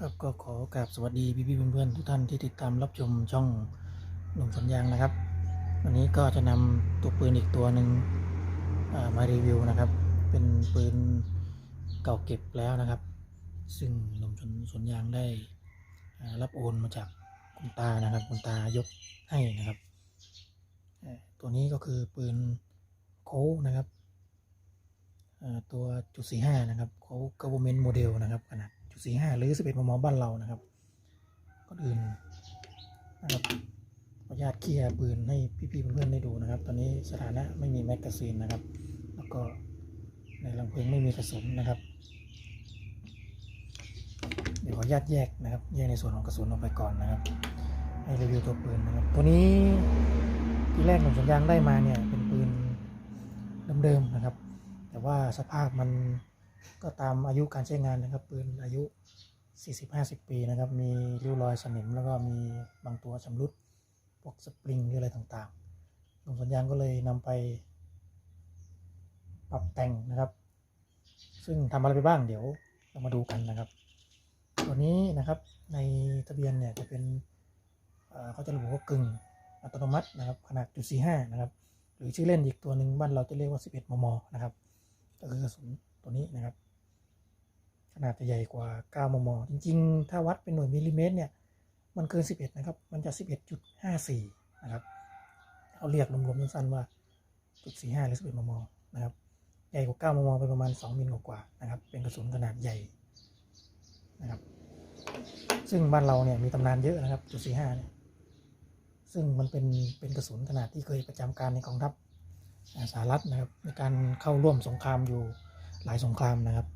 ครับก็ขอกราบสวัสดีพี่ๆเพื่อนๆทุกท่านที่ติดตามรับชมช่องหนุ่มสวนยางนะครับ วันนี้ก็จะนำตัวปืนอีกตัวหนึ่งมารีวิวนะครับ เป็นปืนเก่าเก็บแล้วนะครับ ซึ่งหนุ่มสวนสนยางได้รับโอนมาจากคุณตานะครับ คุณตายกให้นะครับ ตัวนี้ก็คือปืนโค้กนะครับตัวจุดสี่ห้านะครับโค้ก government model นะครับขนาดุดสี่ห้าหรือสิบเอ็ดมมบ้านเรานะครับก่อนอื่นนะครับขออนุญาตเคลียร์ปืนให้พี่ๆเพื่อนๆได้ดูนะครับ ตอนนี้สถานะไม่มีแมกกาซีนนะครับ แล้วก็ในลำเพลิงไม่มีกระสุนนะครับ เดี๋ยวขออนุญาตแยกนะครับ แยกในส่วนของกระสุนออกไปก่อนนะครับ ให้รีวิวตัวปืนนะครับ ตัวนี้ที่แรกหนุ่มสัญญางได้มาเนี่ยเป็นปืนเดิมๆนะครับ แต่ว่าสภาพมัน ก็ตามอายุการใช้งานนะครับ ปืนอายุ 40-50 ปีนะครับ มีริ้วรอยสนิม แล้วก็มีบางตัวชำรุดพวกสปริงหรืออะไรต่างๆหนุ่มสัญญางก็เลยนำไป ปรับแต่งนะครับ ซึ่งทำอะไรไปบ้างเดี๋ยวเรามาดูกันนะครับ ตัวนี้นะครับในทะเบียนเนี่ยจะเป็นเเขาจะระบุว่ากึ่งอัตโนมัตินะครับขนาดจุดสี่ห้านะครับหรือชื่อเล่นอีกตัวหนึ่งบ้านเราจะเรียกว่า 11 มม นะครับ ก็คือกระสุน ตัวนี้นะครับ ขนาดจะใหญ่กว่า 9 มม จริง ๆ ถ้าวัดเป็นหน่วยมิลลิเมตรเนี่ย มันเกิน 11 นะครับ มันจะ 11.54 นะครับเขาเรียกรวมๆสั้นๆว่าจุด45 หรือ 11 มม นะครับ ใหญ่กว่า 9 มม ไปประมาณ 2 มิลกว่าๆนะครับ เป็นกระสุนขนาดใหญ่นะครับ ซึ่งบ้านเราเนี่ยมีตำนานเยอะนะครับ จุด45 เนี่ย ซึ่งมันเป็นเป็นกระสุนขนาดที่เคยประจำการในกองทัพสหรัฐนะครับในการเข้าร่วมสงครามอยู่ หลายสงครามนะครับ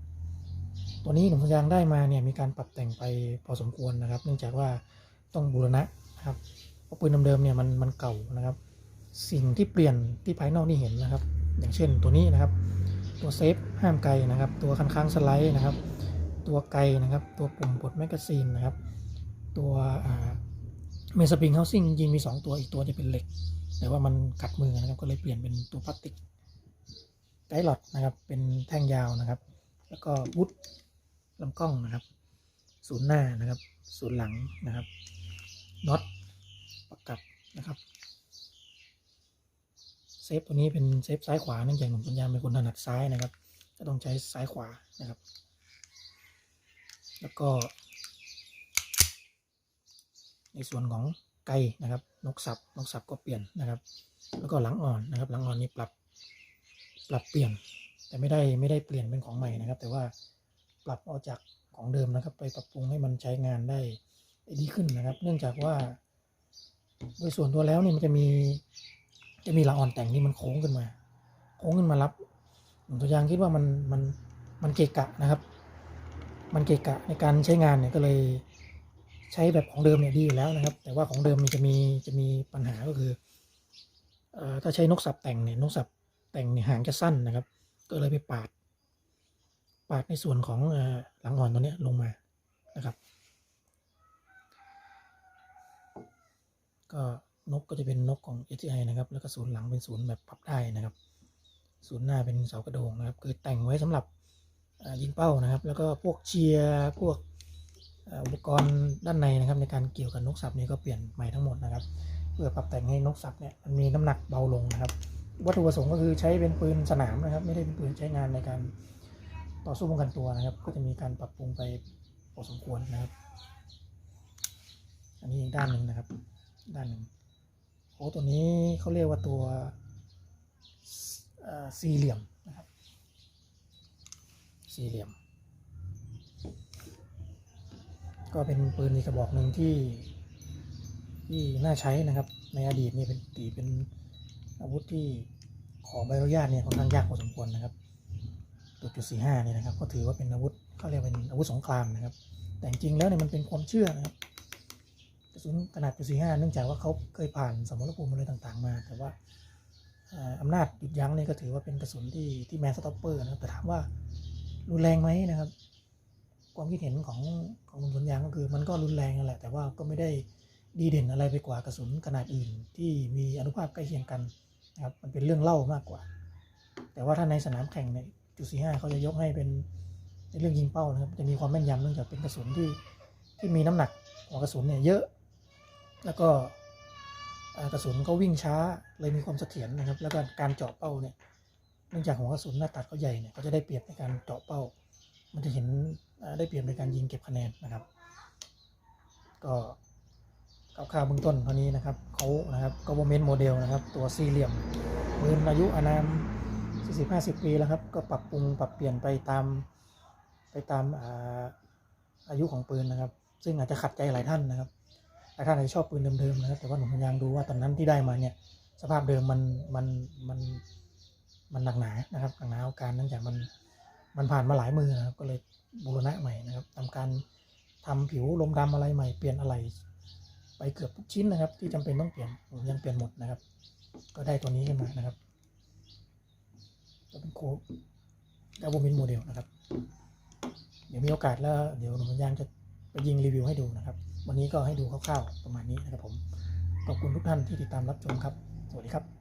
ตัวนี้หนุ่มสัญญางได้มาเนี่ยมีการปรับแต่งไปพอสมควรนะครับ เนื่องจากว่าต้องบูรณะนะครับเพราะปืนเดิมๆเนี่ยมันมันเก่านะครับ สิ่งที่เปลี่ยนที่ภายนอกนี่เห็นนะครับ อย่างเช่นตัวนี้นะครับ ตัวเซฟห้ามไกลนะครับ ตัวคันค้างสไลด์นะครับ ตัวไกลนะครับ ตัวปุ่มปลดแมกกาซีนนะครับ ตัวเมสปริงเฮาซิ่งจริงมี 2 ตัวอีกตัวจะเป็นเหล็ก แต่ว่ามันกัดมือนะครับก็เลยเปลี่ยนเป็นตัวพลาสติก ไกด์หลอดนะครับ เป็นแท่งยาวนะครับ แล้วก็วุดลำกล้องนะครับ ศูนย์หน้านะครับ ศูนย์หลังนะครับน็อตประกับนะครับเซฟตัวนี้เป็นเซฟซ้ายขวาเนื่องจากหนุ่มสัญญาเป็นคนถนัดซ้ายนะครับก็ต้องใช้ซ้ายขวานะครับ แล้วก็ ในส่วนของไกนะครับ นกสับนกสับก็เปลี่ยนนะครับ แล้วก็หลังอ่อนนะครับ หลังอ่อนนี้ปรับ ปรับเปลี่ยน แต่ไม่ได้ไม่ได้เปลี่ยนเป็นของใหม่นะครับ แต่ว่าปรับเอาจากของเดิมนะครับ ไปปรับปรุงให้มันใช้งานได้ดีขึ้นนะครับ เนื่องจากว่า โดยส่วนตัวแล้วเนี่ยมันจะมีจะมีลังอ่อนแต่งนี่มันโค้งขึ้นมา โค้งขึ้นมารับผมตัวอย่างคิดว่ามันมันมันเกะกะนะครับ มันเกะกะในการใช้งานเนี่ยก็เลยใช้แบบของเดิมเนี่ยดีอยู่แล้วนะครับ แต่ว่าของเดิมมันจะมีจะมีปัญหาก็คืออถ้าใช้นกสับแต่งเนี่ยนกสับ แต่งหางจะสั้นนะครับ ก็เลยไปปาด ปาดในส่วนของหลังอ่อนตัวนี้ลงมานะครับ ก็นกก็จะเป็นนกของ HI นะครับ แล้วก็ศูนย์หลังเป็นศูนย์แบบพับได้นะครับ ศูนย์หน้าเป็นเสากระโดงนะครับ คือแต่งไว้สำหรับยิงเป้านะครับ แล้วก็พวกเชียร์พวกอุปกรณ์ด้านในนะครับ ในการเกี่ยวกับนกสับนี้ก็เปลี่ยนใหม่ทั้งหมดนะครับ เพื่อปรับแต่งให้นกสับเนี่ยมันมีน้ำหนักเบาลงนะครับ วัตถุประสงค์ก็คือใช้เป็นปืนสนามนะครับ ไม่ได้เป็นปืนใช้งานในการต่อสู้ป้องกันตัวนะครับ ก็จะมีการปรับปรุงไปพอสมควรนะครับ อันนี้อีกด้านหนึ่งนะครับ ด้านหนึ่งโอ้ตัวนี้เขาเรียกว่าตัวสี่เหลี่ยมนะครับ สี่เหลี่ยม ก็เป็นปืนอีกกระบอกหนึ่งที่ที่น่าใช้นะครับ ในอดีตนี่เป็นตีเป็น อาวุธที่ขอใบอนุญาตเนี่ยค่อนข้างยากพอสมควรนะครับตัวจุดสี่ห้านี่นะครับ ก็ถือว่าเป็นอาวุธเขาเรียกเป็นอาวุธสงครามนะครับ แต่จริงๆแล้วเนี่ยมันเป็นความเชื่อนะครับกระสุนขนาดจุดสี่ห้าเนื่องจากว่าเขาเคยผ่านสมรภูมิอะไรต่างๆ มา แต่ว่าอำนาจหยุดยั้งนี่ก็ถือว่าเป็นกระสุนที่ที่แมนสต็อปเปอร์นะครับแต่ถามว่ารุนแรงไหมนะครับ ความคิดเห็นของของคุณสวนยางก็คือ มันก็รุนแรงนั่นแหละ แต่ว่าก็ไม่ได้ดีเด่นอะไรไปกว่ากระสุนขนาดอื่นที่มีอนุภาพใกล้เคียงกัน นะครับมันเป็นเรื่องเล่ามากกว่า แต่ว่าถ้าในสนามแข่งเนี่ยจุดสี่ห้าเขาจะยกให้เป็นในเรื่องยิงเป้านะครับ จะมีความแม่นยำเนื่องจากเป็นกระสุนที่ที่มีน้ำหนักหัวกระสุนเนี่ยเยอะ แล้วก็กระสุนก็วิ่งช้าเลยมีความเสถียรนะครับ แล้วก็การเจาะเป้าเนี่ยเนื่องจากหัวกระสุนหน้าตัดเขาใหญ่เนี่ยเขาจะได้เปรียบในการเจาะเป้า มันจะเห็นได้เปรียบในการยิงเก็บคะแนนนะครับ ก็ คร่าวๆเบื้องต้นเท่านี้นะครับเขานะครับก็วเมนโมเดลนะครับ ตัวสี่เหลี่ยมปืนอายุอานาม 40-50 ปีแล้วครับ ก็ปรับปรุงปรับเปลี่ยนไปตามไปตามอ่าอายุของปืนนะครับ ซึ่งอาจจะขัดใจหลายท่านนะครับหลายท่านอาจจะชอบปืนเดิมๆนะครับ แต่ว่าหนุ่มพยายามดูว่าตอนนั้นที่ได้มาเนี่ย สภาพเดิมมันมันมันมันหนักหนานะครับหนักหนาอาการนื่องจากมันมันผ่านมาหลายมือนะครับ ก็เลยบูรณะใหม่นะครับทำการทำผิวลมดำอะไรใหม่เปลี่ยนอะไร ไปเกือบทุกชิ้นนะครับ ที่จำเป็นต้องเปลี่ยนผมยังเปลี่ยนหมดนะครับ ก็ได้ตัวนี้ขึ้นมานะครับจะเป็นโค้ดดาวมินโมเดลนะครับ เดี๋ยวมีโอกาสแล้ว เดี๋ยวหนุ่มยางจะไปยิงรีวิวให้ดูนะครับ วันนี้ก็ให้ดูคร่าวๆประมาณนี้นะครับผม ขอบคุณทุกท่านที่ติดตามรับชมครับ สวัสดีครับ